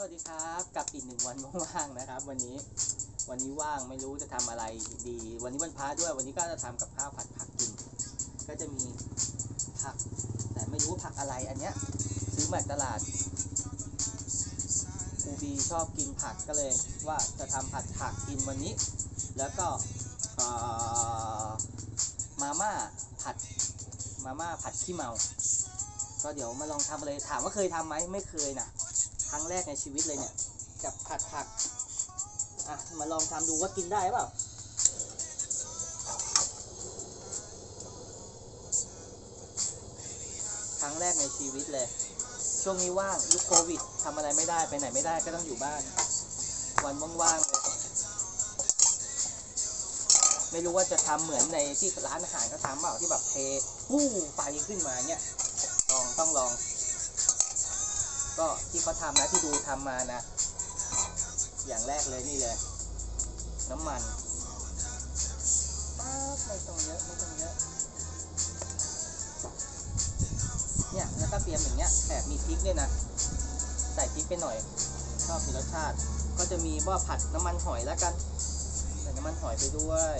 สวัสดีครับกับอีกหนึ่งวันว่างๆนะครับ วันนี้วันนี้ว่างไม่รู้จะทำอะไรดี วันนี้วันพระด้วย วันนี้ก็จะทำกับข้าวผัดผักกิน ก็จะมีผัก แต่ไม่รู้ผักอะไรอันเนี้ยซื้อมาจากตลาดครูบีชอบกินผักก็เลยว่าจะทำผัดผักกินวันนี้ แล้วก็มาม่าผัดมาม่าผัดขี้เมา ก็เดี๋ยวมาลองทำเลยถามว่าเคยทำไหมไม่เคยนะ ครั้งแรกในชีวิตเลยเนี่ย กับผัดผัก อะ มาลองทำดูว่ากินได้เปล่าครั้งแรกในชีวิตเลย ช่วงนี้ว่างยุคโควิดทำอะไรไม่ได้ไปไหนไม่ได้ก็ต้องอยู่บ้าน วันว่างๆเลยไม่รู้ว่าจะทำเหมือนในที่ร้านอาหารเขาทำเปล่าที่แบบเทปู้ไฟขึ้นมาเนี่ยลองต้องลอง ก็ที่เขาทำนะที่ดูทำมานะ อย่างแรกเลยนี่เลย น้ำมันป๊าไม่ต้องเยอะไม่ต้องเยอะเนี่ยแล้วก็เตรียมอย่างเงี้ยแอบมีพริกด้วยนะ ใส่พริกไปหน่อย ชอบมีรสชาติ ก็จะมีว่าผัดน้ำมันหอยแล้วกันใส่น้ำมันหอยไปด้วย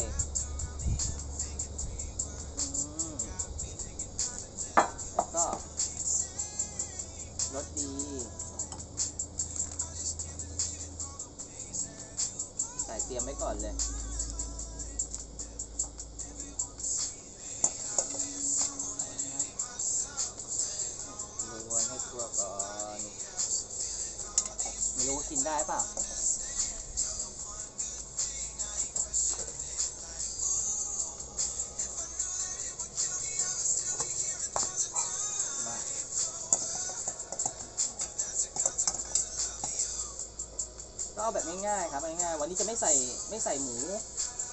ง่ายๆครับง่ายๆวันนี้จะไม่ใส่ไม่ใส่หมู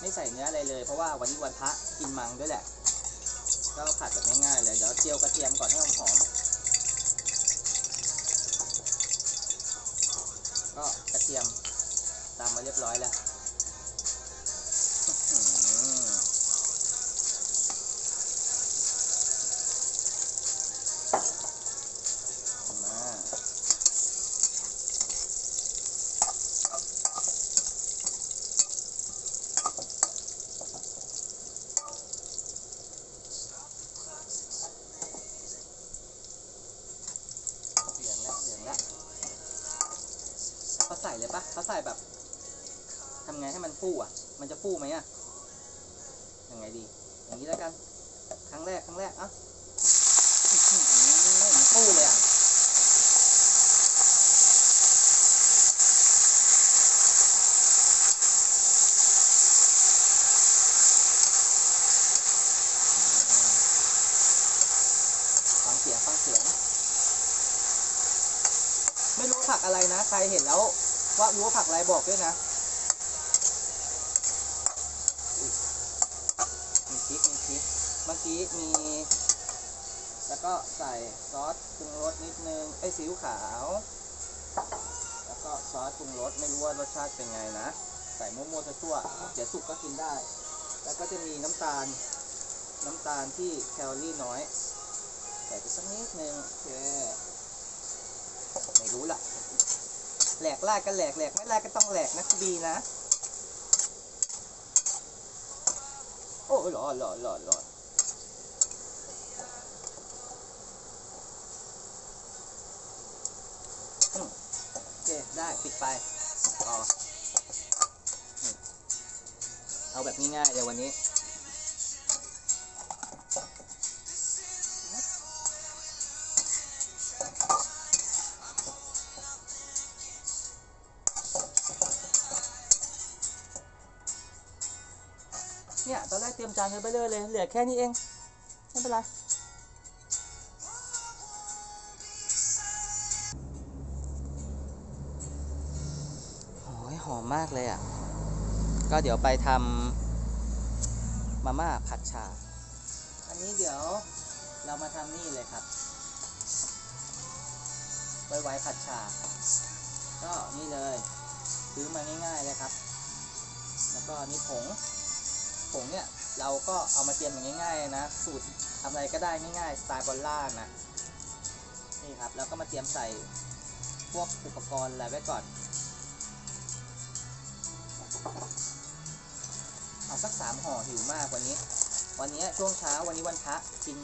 ไม่ใส่เนื้ออะไรเลยเพราะว่าวันนี้วันพระกินมังด้วยแหละก็ผัดแบบง่ายๆเลยเดี๋ยวเจียวกระเทียมก่อนให้หอมๆก็กระเทียมตามมาเรียบร้อยแล้วอื้อหือมา เหลืองแล้วเหลืองแล้ว เขาใส่เลยปะเขาใส่แบบทำไงให้มันฟูอะ มันจะฟูไหมอะยังไงดี อย่างนี้แล้วกัน ครั้งแรก ครั้งแรกอะไม่เห็นฟูเลยอะ ฟังเสียงฟังเสียง ไม่ รู้ผักอะไรนะ ใครเห็นแล้ว ว่ารู้ว่าผักอะไรบอกด้วยนะมีพริกมีพริกเมื่อกี้มี แล้วก็ใส่ซอสปรุงรสนิดนึงไอ้ซีอิ๊วขาว แล้วก็ซอสปรุงรสไม่รู้ว่ารสชาติเป็นไงนะ ใส่มั่วๆทั่วๆเดี๋ยวสุกก็กินได้ แล้วก็จะมีน้ำตาลน้ำตาลที่แคลอรี่น้อย ใส่ไปสักนิดนึงโอเค ไม่รู้ล่ะ แหลกลากก็แหลกแหลกไม่ลากก็ต้องแหลกนะคุณบีนะ โอ้ยหลอดหลอดหลอดหลอดโอเคได้ปิดไปต่อเอาแบบง่ายๆเดี๋ยววันนี้ เนี่ย ตอนแรกเตรียมจานกันไปเลยเลย เหลือแค่นี้เอง ไม่เป็นไร โอ้ยหอมมากเลยอะ ก็เดี๋ยวไปทำมาม่าผัดชา อันนี้เดี๋ยวเรามาทำนี่เลยครับ ไว้ไว้ผัดชา ก็นี่เลย ซื้อมาง่ายๆเลยครับ แล้วก็นี่ผง ผงเนี่ยเราก็เอามาเตรียมอย่างง่ายๆนะ สูตรทำอะไรก็ได้ง่ายๆสไตล์บอลล่านะนี่ครับแล้วก็มาเตรียมใส่พวกอุปกรณ์อะไรไว้ก่อน เอาสักสามห่อหิวมากวันนี้ วันนี้ช่วงเช้าวันนี้วันพระกิน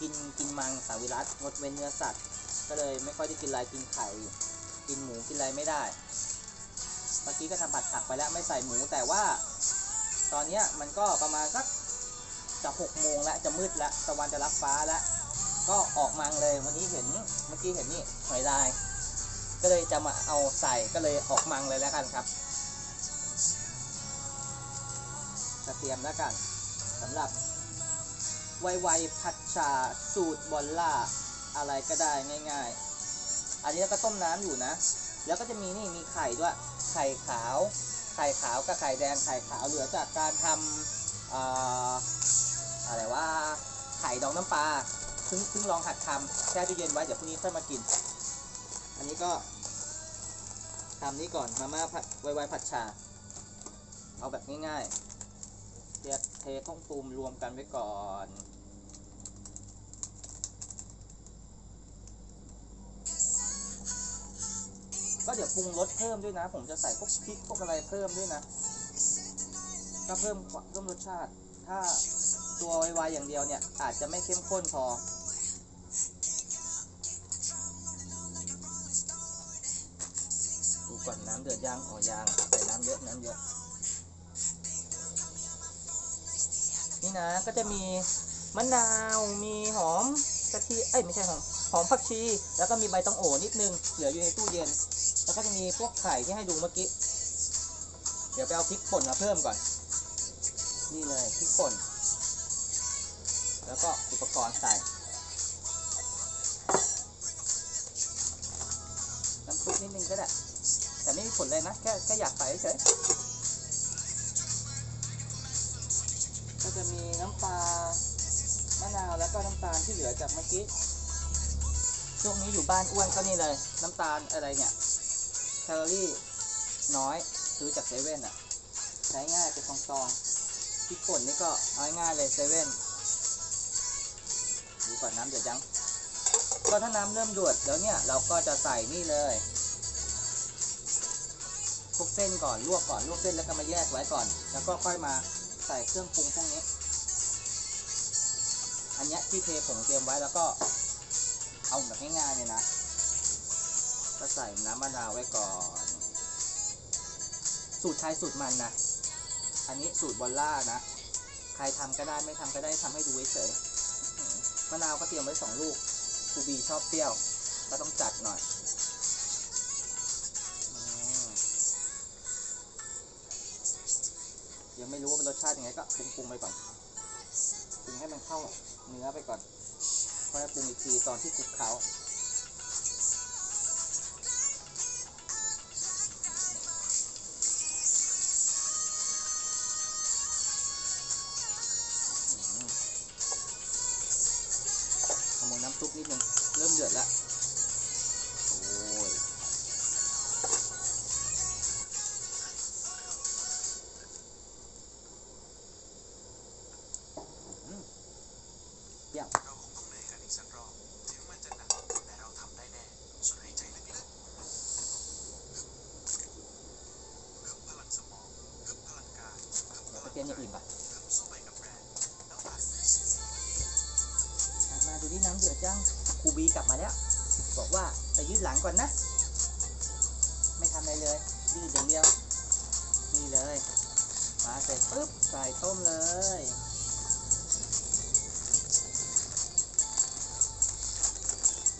กินกินมังสาวิรัตงดเว้นเนื้อสัตว์ ก็เลยไม่ค่อยได้กินอะไรกินไข่กินหมูกินอะไรไม่ได้เมื่อกี้ก็ทำผัดผักไปแล้วไม่ใส่หมูแต่ว่า ตอนนี้มันก็ประมาณสักจะหกโมงแล้วจะมืดแล้วตะวันจะรับฟ้าแล้วก็ออกมังเลยวันนี้เห็นเมื่อกี้เห็นนี่หอยลาย ก็เลยจะมาเอาใส่ก็เลยออกมังเลยแล้วกันครับจะเตรียมแล้วกันสำหรับไวไวผัดชาสูตรบอลล่าอะไรก็ได้ง่าย ๆ อันนี้ก็ต้มน้ำอยู่นะ แล้วก็จะมีนี่มีไข่ด้วยไข่ขาว ไข่ขาวกับไข่แดงไข่ขาวเหลือจากการทำออะไรว่าไข่ดองน้ำปลาเพิ่งเพิ่งลองหัดทำแช่ตู้เย็นไว้เดี๋ยวพรุ่งนี้ค่อยมากิน อันนี้ก็ทำนี่ก่อนมาม่าผัดไวๆผัดชา เอาแบบง่ายๆเรียกเทข้องปูมรวมกันไว้ก่อน ดี๋ยวปรุงรสเพิ่มด้วยนะ ผมจะใส่พวกพริกพวกอะไรเพิ่มด้วยนะก็เพิ่มเพิ่มรสชาติ ถ้าตัวไวๆอย่างเดียวเนี่ย อาจจะไม่เข้มข้นพอ ดูก่อนน้ำเดือดย่างอ๋อย่างใส่น้ำเยอะน้ำเยอะ นี่นะก็จะมีมะนาวมีหอมกะทิเอ้ยไม่ใช่หอมหอมผักชี แล้วก็มีใบตองโอนิดนึง เหลืออยู่ในตู้เย็น ก็จะมีพวกไข่ที่ให้ดูเมื่อกี้ เดี๋ยวไปเอาพริกป่นมาเพิ่มก่อน นี่เลยพริกป่น แล้วก็อุปกรณ์ใส่ น้ำซุปนิดนึงก็ได้ แต่ไม่มีผลเลยนะ แค่แค่อยากใส่เฉยก็จะมีน้ำปลามะนาวแล้วก็น้ำตาลที่เหลือจากเมื่อกี้ช่วงนี้อยู่บ้านอ้วนก็นี่เลย น้ำตาลอะไรเนี่ย ลอรี่น้อยซื้อจากเซเว่นอะ ใช้ง่ายเป็นซองๆพริกป่นนี่ก็เอาง่ายเลยเซเว่นดูก่อนน้ำเดือดยังก็ถ้าน้ำเริ่มเดือดแล้วเนี่ยเราก็จะใส่นี่เลยพวกเส้นก่อนลวกก่อนลวกเส้นแล้วก็มาแยกไว้ก่อน แล้วก็ค่อยมาใส่เครื่องปรุงพวกนี้ อันนี้ที่เทผงเตรียมไว้แล้วก็เอาแบบง่ายๆเลยนะ ก็ใส่น้ำมะนาวไว้ก่อน สูตรใครสูตรมันนะ อันนี้สูตรบอลล่านะ ใครทำก็ได้ไม่ทำก็ได้ทำให้ดูเฉยมะนาวก็เตรียมไว้สองลูกครูบีชอบเปรี้ยว ก็ต้องจัดหน่อยอยังไม่รู้ว่าเป็นรสชาติยังไงก็ปรุงๆไปก่อนปรุงให้มันเข้าเนื้อไปก่อนค่อยปรุงอีกทีตอนที่คลุกเคล้า ไปยืดหลังก่อนนะ ไม่ทำอะไรเลย ยืดอย่างเดียว นี่เลย มาเสร็จปุ๊บ ใส่ต้มเลย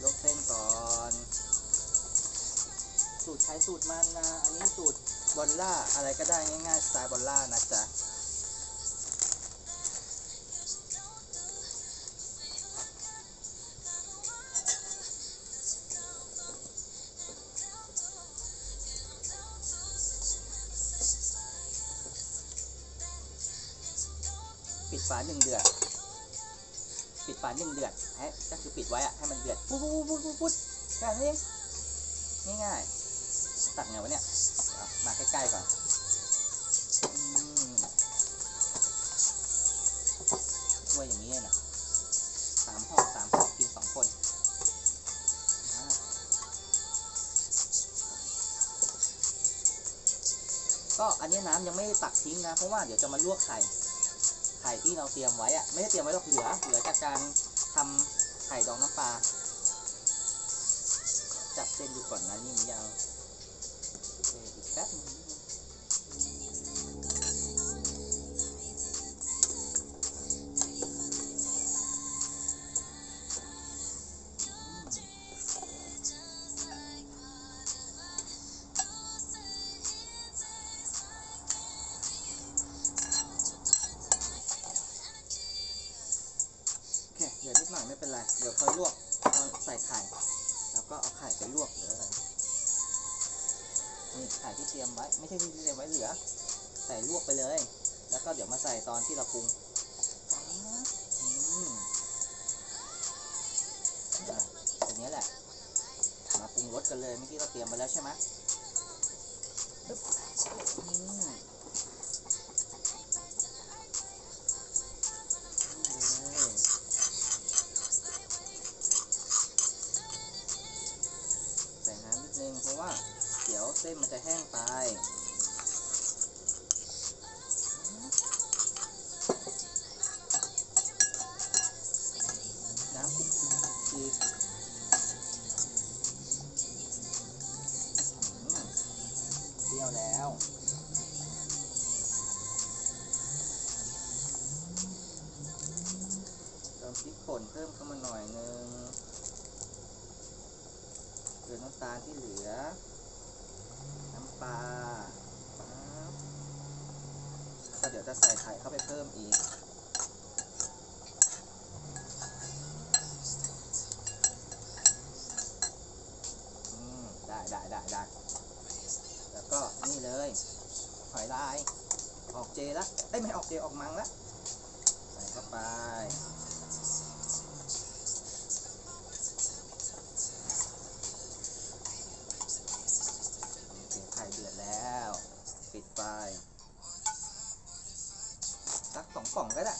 ยกเส้นก่อน สูตรใช้สูตรมันนะ อันนี้สูตรบอลล่าอะไรก็ได้ง่ายๆสไตล์บอลล่านะจ๊ะ ฝาหนึ่งเดือด ปิดฝาหนึ่งเดือดให้ก็คือปิดไว้อะให้มันเดือดปุ๊บปุ๊บปุ๊บปุ๊บปุ๊บแค่นี้ง่ายๆตักไงวะเนี่ยมาใกล้ๆก่อนถ้วยอย่างนี้นะสามพ่อสามพ่อกินสองคนก็อันนี้น้ำยังไม่ตักทิ้งนะ เพราะว่าเดี๋ยวจะมาลวกไข่ ข่ที่เราเตรียมไว้อะไม่ได้เตรียมไว้หรอกเหลือเหลือจากการทำไข่ดองน้ำปลาจับเส้นดูก่อนนะนี่มันยาว เดี๋ยวค่อยลวกเอาใส่ไข่ แล้วก็เอาไข่ไปลวกเลยนี่ไข่ที่เตรียมไว้ ไม่ใช่ที่เตรียมไว้เหลือ ใส่ลวกไปเลย แล้วก็เดี๋ยวมาใส่ตอนที่เราปรุงป๊าบอืมอะทีนี้แหละ มาปรุงรสกันเลย เมื่อกี้เราเตรียมไปแล้วใช่ไหมำตาลที่เหลือ น้ำปลาปั๊บก็เดี๋ยวจะใส่ไข่เข้าไปเพิ่มอีก ได้ได้ได้ได้แล้วก็นี่เลย หอยลาย ออกเจละเอ้ไม่ออกเจออกมังละ ใส่เข้าไป สักสองกล่องก็ได้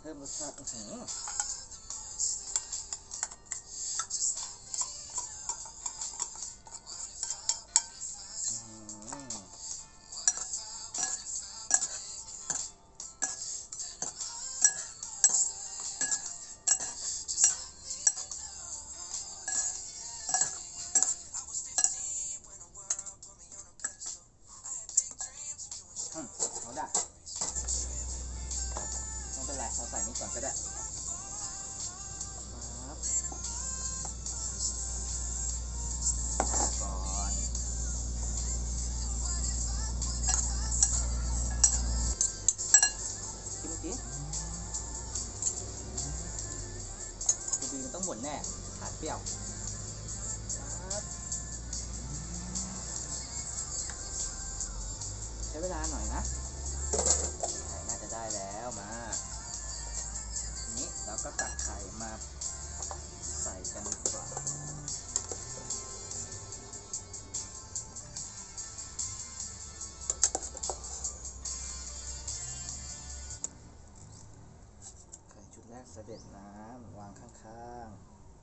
เพิ่มรสชาติอื้อหือ เวลาหน่อยนะไข่น่าจะได้แล้วมาทีนี้เราก็ตักไข่มาใส่กันดีกว่าไข่ชุดแรกเสด็จน้ำวางข้าง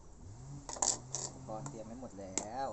ๆอุปกรณ์เตรียมไว้หมดแล้ว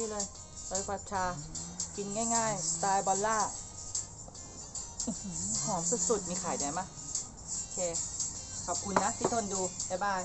นี่เลยเลยผัดชา กินง่ายๆ สไตล์บอลล่าหอมสุดๆ มีขายได้ไหมโอเคขขอบคุณนะที่ทนดู บ๊ายบาย